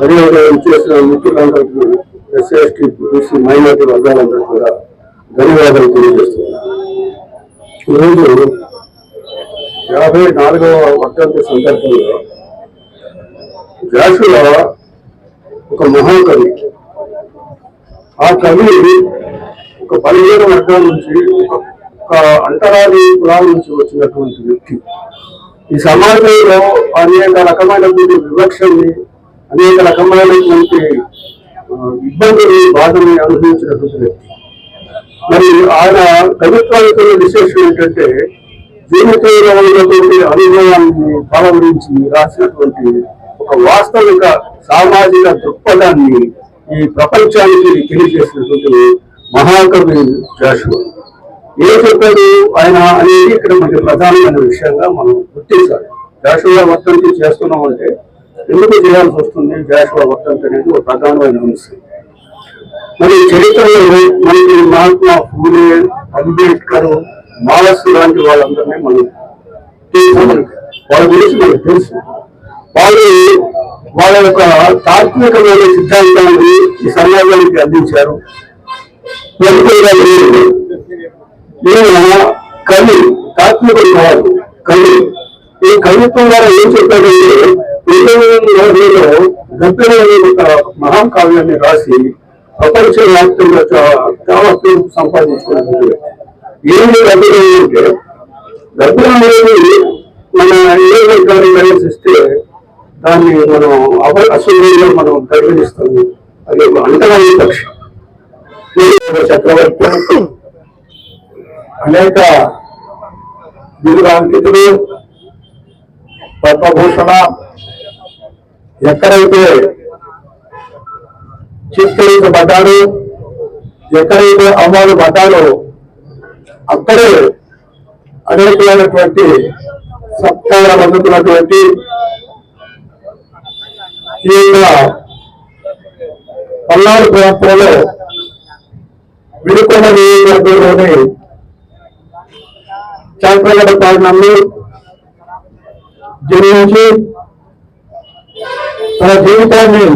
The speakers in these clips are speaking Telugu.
మరియు చేసిన ముఖ్యమంత్రులకు ఎస్సీ ఎస్టీ బీసీ మైనార్టీ వర్గాలందరూ కూడా ధన్యవాదాలు తెలియజేస్తున్నారు ఈరోజు యాభై నాలుగవ వర్ధంతి సందర్భంలో జాషువా ఒక మహాకవి. ఆ కవి ఒక బలహీన వర్గాల నుంచి ఒక ఒక అంటరాది కులాల నుంచి వచ్చినటువంటి వ్యక్తి. ఈ సమాజంలో అనేక రకమైనటువంటి వివక్షల్ని అనేక రకమైనటువంటి ఇబ్బందులు బాధల్ని అనుభవించినటువంటి వ్యక్తి. మరి ఆయన కవిత్వానికి విశేషం ఏంటంటే జీవితంలో ఉన్నటువంటి అనుభవాన్ని బలవరించి రాసినటువంటి ఒక వాస్తవిక సామాజిక దృక్పథాన్ని ఈ ప్రపంచానికి తెలియజేసినటువంటి మహాకవి జాషువా ఏ చెప్పాడు? ఆయన అనేది ఇక్కడ మనకి ప్రధానమైన విషయంగా మనం గుర్తించాలి. జాషువా వర్తంతి చేస్తున్నాం అంటే ఎందుకు చేయాల్సి వస్తుంది? జాషువా వర్క్ అనేది ఒక ప్రధానమైన అంశం. మరి చరిత్రలో మనకి మహాత్మా ఫూలే అంబేద్కర్ మాలస్ లాంటి వాళ్ళందరినీ మనం వాళ్ళ గురించి మనకు తెలుసు. వాళ్ళు వాళ్ళ యొక్క తాత్వికమైన సిద్ధాంతాన్ని ఈ సమాజానికి అందించారు. ఈయన కవి తాత్వికుడు కాదు కవి. ఈ కవిత్వం ద్వారా ఏం చెప్పాడంటే ఇరవైలో గద్దెల మహాకావ్యాన్ని రాసి ప్రపంచ వ్యాప్తంగా చాలా పేరు సంపాదించుకున్నాడు ఏమి గద్దెలు అంటే గద్దెలు మన ఏ గారి ప్రవేశిస్తే దాన్ని మనం అవ అసూయంగా మనం పరిగణిస్తాము. అది ఒక అంతరాయ పక్షి. చక్రవర్తి అనేక దిగురాంకితుడు పద్మభూషణ ఎక్కడైతే చిత్కరించబడ్డాడు ఎక్కడైతే అమలు పడ్డాడో అక్కడే అనేకమైనటువంటి సత్కారం అందుతున్నటువంటి ఈ యొక్క పల్నాడు ప్రాంతంలో విడుకొండ నియోజకవర్గంలోని చాంపగడ పాలనలో జన్మించి తన జీవితాన్ని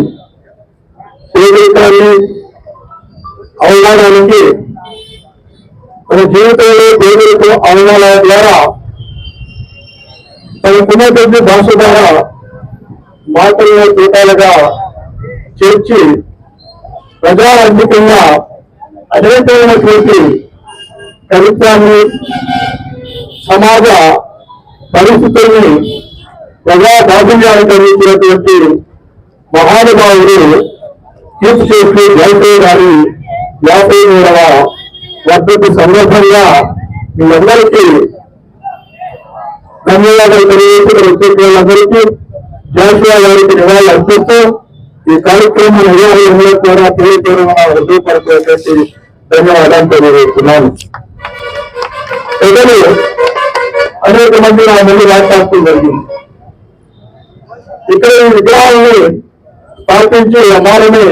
జీవితాన్ని అవమానానికి తన జీవితంలో పేదరికం అవగాహన ద్వారా తన కుమార్తె భాష ద్వారా మాటల్లో తూటాలుగా చేర్చి ప్రజా ప్రజారంజికంగా అనేకమైనటువంటి కవిత్వాన్ని సమాజ పరిస్థితుల్ని ప్రజా బాధ్యానికి కలిగించినటువంటి మహానుభావుడు కీర్తి చేసి జయపే గారి యాభై మూడవ వర్ధంతి సందర్భంగా మీ అందరికీ ధన్యవాదాలు తెలియజేసి వచ్చేటందరికీ జాషువా గారికి నివాళులు అర్పిస్తూ ఈ కార్యక్రమం నిర్వహణలో కూడా తెలియజేయడం హృదయపరచేటువంటి ధన్యవాదాలు తెలియజేస్తున్నాను. ప్రజలు అనేక మంది నా ముందు మాట్లాడటం జరిగింది. ఇక్కడ ఈ విగ్రహాన్ని స్థాపించి యమాలని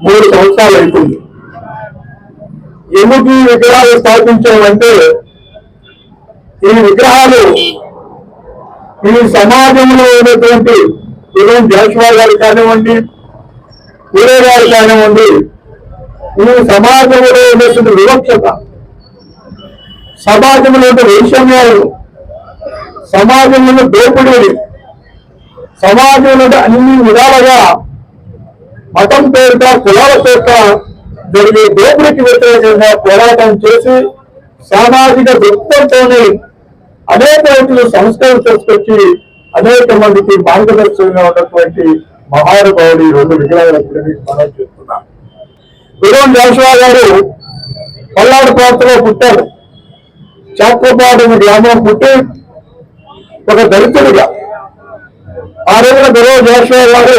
మూడు సంవత్సరాలు అయిపోయింది ఎందుకు ఈ విగ్రహాలు స్థాపించామంటే ఈ విగ్రహాలు ఈ సమాజంలో ఉన్నటువంటి ఉదయం జాషువా గారు కానివ్వండి పూరే గారు కానివ్వండి ఈ సమాజంలో ఉన్నటువంటి వివక్షత సమాజంలో ఉన్న వైషమ్యాలు సమాజంలో దోపిడీ సమాజంలో అన్ని విధాలుగా మతం పేరుతో కులాల పేరిట జరిగే దోపిడీకి వ్యతిరేకంగా పోరాటం చేసి సామాజిక దృక్పథంతోనే అనేక వ్యక్తులు సంస్కరణ తీసుకొచ్చి అనేక మందికి మార్గదర్శకంగా ఉన్నటువంటి మహానుభావుడు ఈ రెండు విగ్రహాలను మీకు మనం చేస్తున్నాం. విరోన్ జాషువా గారు పల్నాడు ప్రాంతంలో పుట్టారు. చాకోపాడు గ్రామం పుట్టి ఒక దళితుడిగా ఆ రోజున గురవ జోషయ్య గారు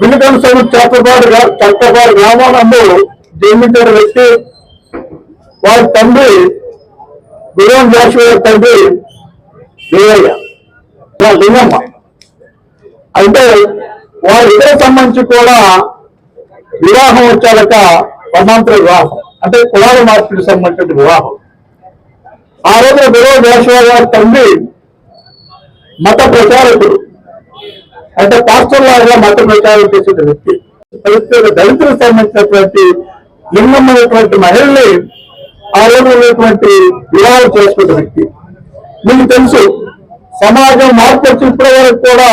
వినుకొండ చాకోపాడు చక్కపాడు గ్రామాలందు జన్మించిన వ్యక్తి వారి తండ్రి విరోన్ జోషయ్య తండ్రి దేవయ్య వాళ్ళ లింగమ్మ. అయితే వారిద్దరి సంబంధించి కూడా వివాహం వచ్చాక వర్ణాంతర వివాహం. అంటే కులాల మార్పులకు సంబంధించిన వివాహం. ఆ రోజున గురవ జోషయ్య గారి తండ్రి మత ప్రచారకుడు. అంటే పాస్టర్ లాగా మత ప్రచారం చేసిన వ్యక్తి. ప్రత్యేక దళితులకు సంబంధించినటువంటి లింగమైనటువంటి మహిళల్ని ఆ రోజు ఉన్నటువంటి వివాహాలు చేసుకున్న వ్యక్తి. మీకు తెలుసు సమాజం మార్పు వచ్చినప్పటి వరకు కూడా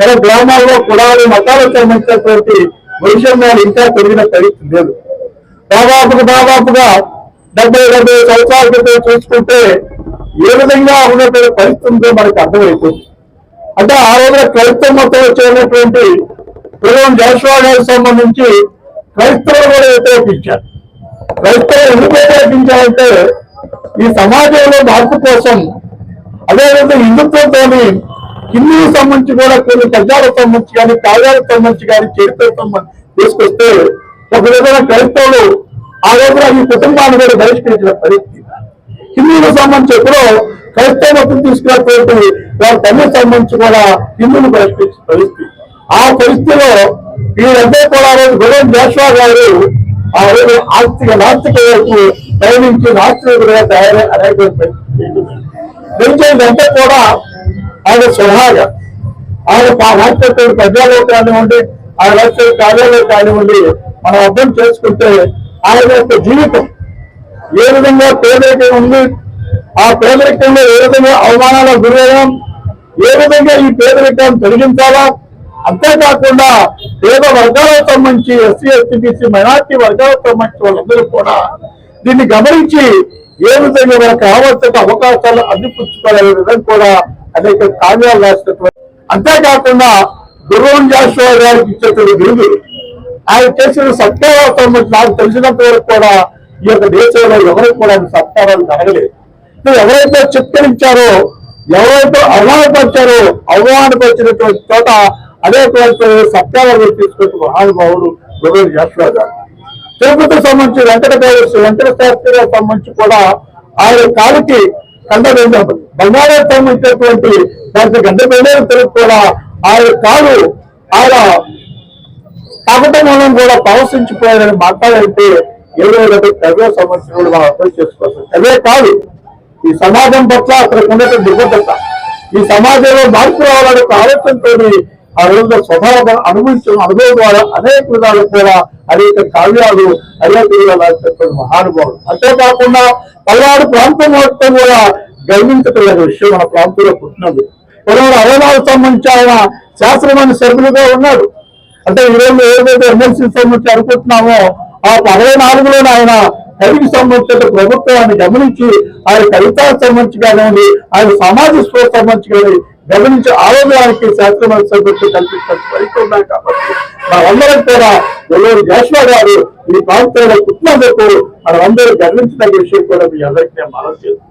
మన గ్రామాల్లో కులాలు మతాలకు సంబంధించినటువంటి వైషమ్యాలు ఇంకా పెరిగిన పరిస్థితి లేదు. దాదాపుగా దాదాపుగా డెబ్బై డెబ్బై సంవత్సరాల క్రితం చూసుకుంటే ఏ విధంగా ఉన్నటువంటి పరిస్థితి ఉందో మనకు అర్థమైపోతుంది. అంటే ఆ రోజున క్రైస్తవ మతం వచ్చేటువంటి పూర్వం జాషువా గారికి సంబంధించి క్రైస్తవులు కూడా వ్యతిరేకించారు క్రైస్తవులు ఎందుకు వ్యతిరేకించారంటే ఈ సమాజంలో మార్పు కోసం అదేవిధంగా హిందుత్వంతోని హిందువులకు సంబంధించి కూడా కొన్ని ప్రజలకు సంబంధించి కానీ కార్యాలకు సంబంధించి కానీ చరిత్రకు తీసుకొస్తే ఒక విధంగా క్రైస్తవులు ఆ రోజున ఈ కుటుంబాన్ని కూడా బహిష్కరించిన పరిస్థితి. హిందువులకు సంబంధించి ఎప్పుడో క్రైస్తవ మతం తీసుకున్నటువంటి వారి తల్లికి సంబంధించి కూడా హిందువులు బహిష్కరించిన పరిస్థితి. ఆ పరిస్థితిలో వీరంతా కూడా రోజు గురం జాషువా గారు ఆ రోజు ఆస్తిక నాస్తిక వైపు ప్రయాణించి నాస్తికులుగా తయారై అనేక పెంచేదంటే కూడా ఆయన స్వహాగా ఆయన రాష్ట్ర ప్రజల్లో కానివ్వండి ఆయన రాష్ట్ర కార్యాలయం కానివ్వండి మనం అర్థం చేసుకుంటే ఆయన యొక్క జీవితం ఏ విధంగా పేదరికం ఉంది ఆ పేదరికంలో ఏ విధంగా అవమానాలకు గురయ్యాం ఏ విధంగా ఈ పేదరికాన్ని తొలగించాలా? అంతేకాకుండా పేద వర్గాలకు సంబంధించి ఎస్సీ ఎస్టీబీసీ మైనార్టీ వర్గాలకు సంబంధించి వాళ్ళందరూ కూడా దీన్ని గమనించి ఏ విధంగా మనకు కావాల్సిన అవకాశాలు అందిపుచ్చుకోవాలనే విధంగా కూడా అనేక కార్యాలు రాసినటువంటి అంతేకాకుండా గుర్రం జాషువా గారికి ఇచ్చేటువంటి బిరుదు ఆయన చేసిన సత్కారాలు నాకు తెలిసినంత వరకు కూడా ఈ యొక్క దేశంలో ఎవరికి కూడా సత్కారాలు జరగలేదు. ఎవరైతే చిత్తరించారో ఎవరైతే అవమానపరిచారో అవమానపరిచినటువంటి చోట అనేక సత్కారాలు తీసుకున్న మహానుభావుడు గుర్రం చేస్తున్నారు గారు. తిరుపతికి సంబంధించి వెంకట దేవస్సు వెంకట శాస్త్రి గారికి సంబంధించి కూడా ఆయన కాలికి కండబెండం బంగారం సంబంధించినటువంటి దానికి గండబెండేరు తిరుగు కూడా ఆయన కాలు ఆయన తాగటం మూలం కూడా పవసించిపోయారని మాట్లాడంటే ఏదో ఒకటి ప్రజా సమస్యలు మనం అర్థం చేసుకోవచ్చు అదే కాదు ఈ సమాజం పట్ల అక్కడికి ఉన్నటువంటి నిబద్ధత ఈ సమాజంలో మార్పు రావాలనే ఒక ఆలోచనతో ఆ రోజున స్వభావ అనుభవించిన అనుభవం ద్వారా అనేక విధాలు కూడా అనేక కావ్యాలు అనేక విధాలు రాసినటువంటి మహానుభావులు అంతేకాకుండా పల్నాడు ప్రాంతం మొత్తం కూడా గర్వించగలిగిన విషయం మన ప్రాంతంలో పుట్టినది. పదహారు అరణాలకు సంబంధించి ఆయన శాస్త్రమైన సభ్యులుగా ఉన్నాడు. అంటే ఈరోజు ఏదైతే ఎమ్మెల్సీ సంబంధించి అనుకుంటున్నామో ఆ అరవై నాలుగులో ఆయన హరికి సంబంధించిన ప్రభుత్వాన్ని గమనించి ఆయన కవితాలకు సంబంధించి కానివ్వండి ఆయన సమాజ స్పృహ సంబంధించి కానీ గమనించి ఆరోగ్యానికి శాస్త్రమైన సభ్యులు కల్పించిన పరిస్థితి ఉన్నాయి కాబట్టి మనందరం కూడా ఎవరు జాషువా గారు ఈ ప్రాంతంలో పుట్టినందుకు మనమందరూ గర్వించిన విషయం కూడా మీ అందరికీ మనం చేస్తున్నాం